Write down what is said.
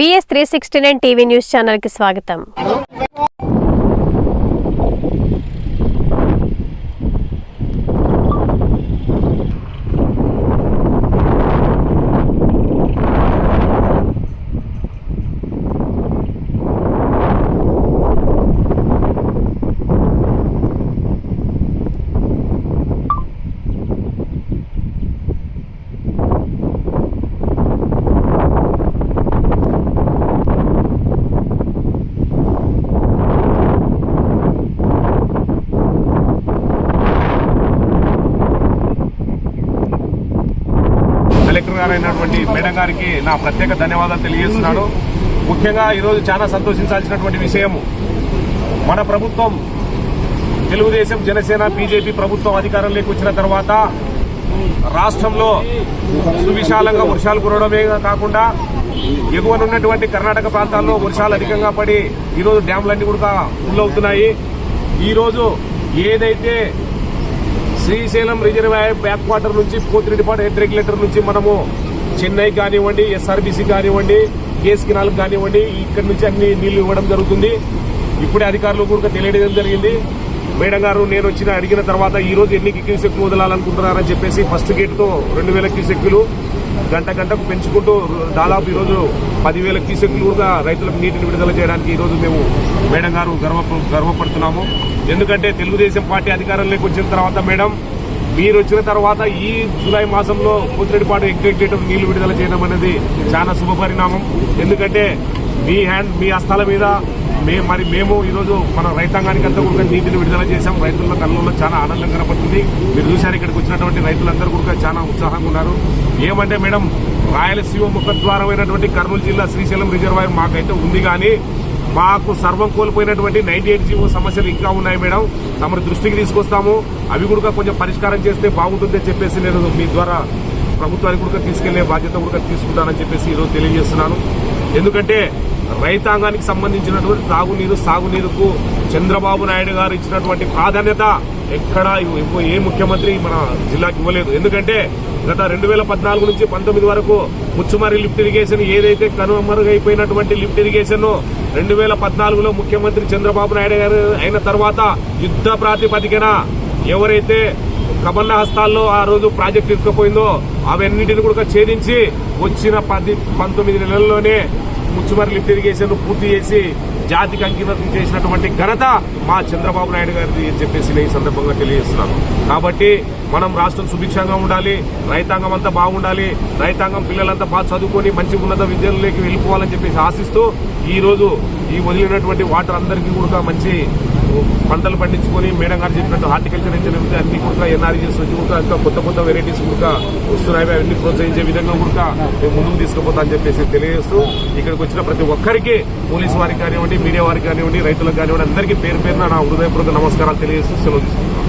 BS three sixty nine TV news ఛానల్కి స్వాగతం. గారైనటువంటి madam గారికి నా ప్రత్యేక ధన్యవాదాలు తెలియజేస్తున్నాను. ముఖ్యంగా ఈరోజు చాలా సంతోషించాల్సినటువంటి విషయం మన ప్రభుత్వం తెలుగుదేశం జనసేన బీజేపీ ప్రభుత్వం అధికారంలోకి వచ్చిన తర్వాత రాష్ట్రంలో సువిశాలంగా వర్షాలు కురవడమే కాకుండా ఎగువనున్నటువంటి కర్ణాటక ప్రాంతాల్లో వర్షాలు అధికంగా పడి ఈరోజు డ్యాంలన్నీ కూడా ఫుల్ అవుతున్నాయి. ఈరోజు ఏదైతే శ్రీశైలం రిజర్వాయర్ బ్యాక్ వాటర్ నుంచి పోతిరెడ్డిపాటు హెడ్ రెగ్యులేటర్ నుంచి మనము చెన్నై కానివ్వండి ఎస్ఆర్బీసీ కానివ్వండి కేఎస్ కినాల్ కానివ్వండి ఇక్కడ నుంచి అన్ని నీళ్ళు ఇవ్వడం జరుగుతుంది. ఇప్పుడే అధికారులు కూడా తెలియడం జరిగింది. మేడం గారు నేను వచ్చిన అడిగిన తర్వాత ఈ రోజు ఎన్ని క్యూసెక్లు వదలాలనుకుంటున్నారని చెప్పేసి ఫస్ట్ గేట్తో రెండు వేల క్యూసెక్లు గంట గంటకు పెంచుకుంటూ దాదాపు ఈరోజు పదివేల క్యూసెక్లు కూడా రైతులకు నీటిని విడుదల చేయడానికి ఈరోజు మేము మేడం గారు గర్వ గర్వపడుతున్నాము. ఎందుకంటే తెలుగుదేశం పార్టీ అధికారంలోకి వచ్చిన తర్వాత మేడం మీరు వచ్చిన తర్వాత ఈ జూలై మాసంలో పోతిరెడ్డిపాటు ఎగ్జిక్యూటివ్ నీళ్ళు విడుదల చేయడం అనేది చాలా శుభ పరిణామం ఎందుకంటే మీ హ్యాండ్ మీ హస్తాల మీద మేము మరి మేము ఈరోజు మన రైతాంగానికి అంతా కూడా నీటిని విడుదల చేశాం. రైతుల కళ్ళల్లో చాలా ఆనందం కనపడుతుంది. మీరు చూశారు ఇక్కడికి వచ్చినటువంటి రైతులందరూ కూడా చాలా ఉత్సాహంగా ఉన్నారు. ఏమంటే మేడం రాయలసీమ ముఖద్వారమైనటువంటి కర్నూలు జిల్లా శ్రీశైలం రిజర్వాయర్ మాకైతే ఉంది కానీ మాకు సర్వం కోల్పోయినటువంటి నైన్టీ ఎయిట్ జీవో సమస్యలు ఇంకా ఉన్నాయి మేడం. తమ దృష్టికి తీసుకొస్తాము. అవి కూడా కొంచెం పరిష్కారం చేస్తే బాగుంటుందని చెప్పేసి నేను మీ ద్వారా ప్రభుత్వానికి కూడా తీసుకెళ్ళే బాధ్యత కూడా తీసుకుంటానని చెప్పేసి ఈరోజు తెలియజేస్తున్నాను. ఎందుకంటే రైతాంగానికి సంబంధించినటువంటి తాగునీరు సాగునీరుకు చంద్రబాబు నాయుడు గారు ఇచ్చినటువంటి ప్రాధాన్యత ఎక్కడా ఇవ్వ- ఏ ముఖ్యమంత్రి మన జిల్లాకి ఇవ్వలేదు. ఎందుకంటే గత రెండు వేల పద్నాలుగు నుంచి పంతొమ్మిది వరకు ముచ్చుమరి లిఫ్ట్ ఇరిగేషన్ ఏదైతే కనుమరుగైపోయినటువంటి లిఫ్ట్ ఇరిగేషన్ రెండు వేల పద్నాలుగులో ముఖ్యమంత్రి చంద్రబాబు నాయుడు గారు అయిన తర్వాత యుద్ధ ప్రాతిపదికన ఎవరైతే కమర్ణ హస్తాల్లో ఆ రోజు ప్రాజెక్ట్ ఇరుకపోయిందో అవన్నింటిని కూడా ఛేదించి వచ్చిన పది పంతొమ్మిది నెలల్లోనే ముచ్చుమరి లిఫ్ట్ ఇరిగేషన్ పూర్తి చేసి జాతికి అంకితం చేసినటువంటి ఘనత మా చంద్రబాబు నాయుడు గారిది అని చెప్పేసి నేను ఈ సందర్భంగా తెలియజేస్తున్నాను. కాబట్టి మనం రాష్ట్రం సుభిక్షంగా ఉండాలి రైతాంగం అంతా బాగుండాలి రైతాంగం పిల్లలంతా బాగా చదువుకొని మంచి ఉన్నత విద్యలోకి వెళ్ళిపోవాలని చెప్పేసి ఆశిస్తూ ఈరోజు ఈ వదిలినటువంటి వాటర్ అందరికీ కూడా మంచి పంటలు పండించుకొని మేడం గారు చెప్పినట్టు హార్టికల్చర్ ఇంజనీరింగ్ అన్ని కూడా ఎన్ఆర్జీస్ వచ్చి కూడా ఇంకా కొత్త కొత్త వెరైటీస్ కూడా వస్తున్నాయి అవన్నీ ప్రోత్సహించే విధంగా కూడా మేము ముందుకు తీసుకుపోతా అని చెప్పేసి తెలియజేస్తూ ఇక్కడికి వచ్చిన ప్రతి ఒక్కరికి పోలీసు వారికి కానివ్వండి మీడియా వారికి కానివ్వండి రైతులకు కానివ్వండి అందరికీ పేరు పేరున నా హృదయపూర్వక నమస్కారాలు తెలియజేస్తూ సెలవు తీసుకుంటున్నాను.